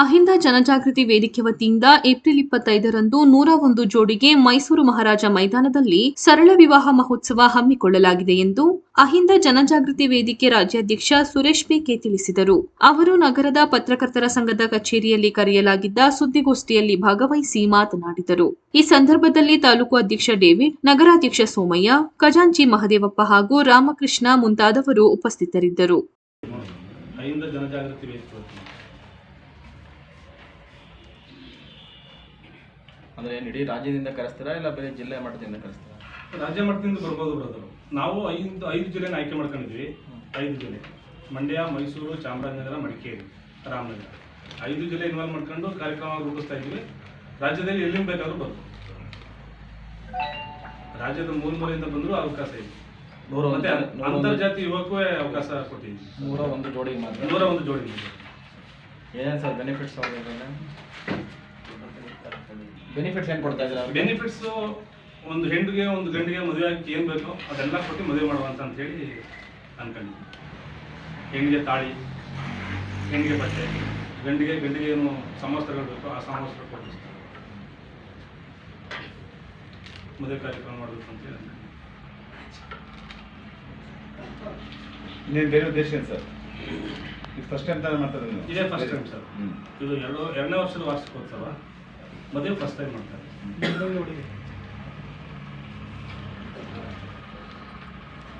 ಅಹಿಂದ ಜನಜಾಗೃತಿ ವೇದಿಕೆ ವತಿಯಿಂದ ಏಪ್ರಿಲ್ ಇಪ್ಪತ್ತೈದರಂದು ನೂರ ಒಂದು ಜೋಡಿಗೆ ಮೈಸೂರು ಮಹಾರಾಜ ಮೈದಾನದಲ್ಲಿ ಸರಳ ವಿವಾಹ ಮಹೋತ್ಸವ ಹಮ್ಮಿಕೊಳ್ಳಲಾಗಿದೆ ಎಂದು ಅಹಿಂದ ಜನಜಾಗೃತಿ ವೇದಿಕೆ ರಾಜ್ಯಾಧ್ಯಕ್ಷ ಸುರೇಶ್ ಬೇಕೆ ತಿಳಿಸಿದರು. ಅವರು ನಗರದ ಪತ್ರಕರ್ತರ ಸಂಘದ ಕಚೇರಿಯಲ್ಲಿ ಕರೆಯಲಾಗಿದ್ದ ಸುದ್ದಿಗೋಷ್ಠಿಯಲ್ಲಿ ಭಾಗವಹಿಸಿ ಮಾತನಾಡಿದರು. ಈ ಸಂದರ್ಭದಲ್ಲಿ ತಾಲೂಕು ಅಧ್ಯಕ್ಷ ಡೇವಿಡ್, ನಗರಾಧ್ಯಕ್ಷ ಸೋಮಯ್ಯ, ಖಜಾಂಚಿ ಮಹದೇವಪ್ಪ ಹಾಗೂ ರಾಮಕೃಷ್ಣ ಮುಂತಾದವರು ಉಪಸ್ಥಿತರಿದ್ದರು. ಅಂದ್ರೆ ಏನು ಇಡೀ ರಾಜ್ಯದಿಂದ ಕರೆಸ್ತೀರಾ ಇಲ್ಲ ಬರೀ ಜಿಲ್ಲೆ ಮಟ್ಟದಿಂದ ಕರೆಸ್ತೀರಾ? ರಾಜ್ಯ ಮಟ್ಟದಿಂದ ಬರ್ಬೋದು ಬ್ರದರು ನಾವು ಐದು ಐದು ಜಿಲ್ಲೆನ ಆಯ್ಕೆ ಮಾಡ್ಕೊಂಡಿದ್ವಿ ಐದು ಜಿಲ್ಲೆ. ಮಂಡ್ಯ ಮೈಸೂರು ಚಾಮರಾಜನಗರ ಮಡಿಕೇರಿ ರಾಮನಗರ. ಐದು ಜಿಲ್ಲೆ ಇನ್ವಾಲ್ವ್ ಮಾಡ್ಕೊಂಡು ಕಾರ್ಯಕ್ರಮ ರೂಪಿಸ್ತಾ ಇದ್ವಿ ರಾಜ್ಯದಲ್ಲಿ ಎಲ್ಲಿಂದ ಬೇಕಾದ್ರೂ ಬರ್ಬೋದು. ರಾಜ್ಯದ ಮೂಲ ಮೂಲೆಯಿಂದ ಬಂದರೂ ಅವಕಾಶ ಇದೆ. ಮತ್ತೆ ಅಂತರ್ಜಾತಿ ಯುವಕವೇ ಅವಕಾಶ ಕೊಟ್ಟಿದ್ವಿ ನೂರ ಒಂದು ಜೋಡಿ ಮಾತ್ರ. ನೂರ ಒಂದು ಜೋಡಿ. ಏನೇನು ಸರ್ ಬೆನಿಫಿಟ್ಸ್ ಬೆನಿಫಿಟ್ಸ್ ಏನು ಕೊಡ್ತಾ ಇದ್ದಾರೆ ಅವ್ರಿಗೆ? ಬೆನಿಫಿಟ್ಸ್ ಒಂದು ಹೆಣ್ಣಿಗೆ ಒಂದು ಗಂಡಿಗೆ ಮದುವೆ ಆಗಿ ಏನು ಬೇಕೋ ಅದೆಲ್ಲ ಕೊಟ್ಟು ಮದುವೆ ಮಾಡುವಂತ ಅಂತ ಹೇಳಿ ಅನ್ಕೊಂಡಿದ್ವಿ ಹೆಣ್ಣಿಗೆ ತಾಳಿ ಹೆಣ್ಣಿಗೆ ಬಟ್ಟೆ ಗಂಡಿಗೆ ಗಂಡಿಗೆ ಏನು ಸಮವಸ್ತ್ರಗಳು ಬೇಕೋ ಆ ಸಮವಸ್ತ್ರ ಕೊಟ್ಟು ಮದುವೆ ಕಾರ್ಯಕ್ರಮ ಮಾಡಬೇಕು ಅಂತ ಹೇಳಿ ನೀವು ಬೇರೆ ಉದ್ದೇಶ ಏನು ಸರ್? ಇದು ಫಸ್ಟ್ ಟೈಮ್ ತಾನೇ ಮಾಡ್ತಾರೆ ಇದೇ ಫಸ್ಟ್ ಟೈಮ್ ಸರ್ ಇದು ಎರಡು ಎರಡನೇ ವರ್ಷದ ವಾರ್ಷಿಕೋತ್ಸವ. ಮದುವೆ ಫಸ್ಟ್ ಟೈಮ್ ಮಾಡ್ತಾರೆ.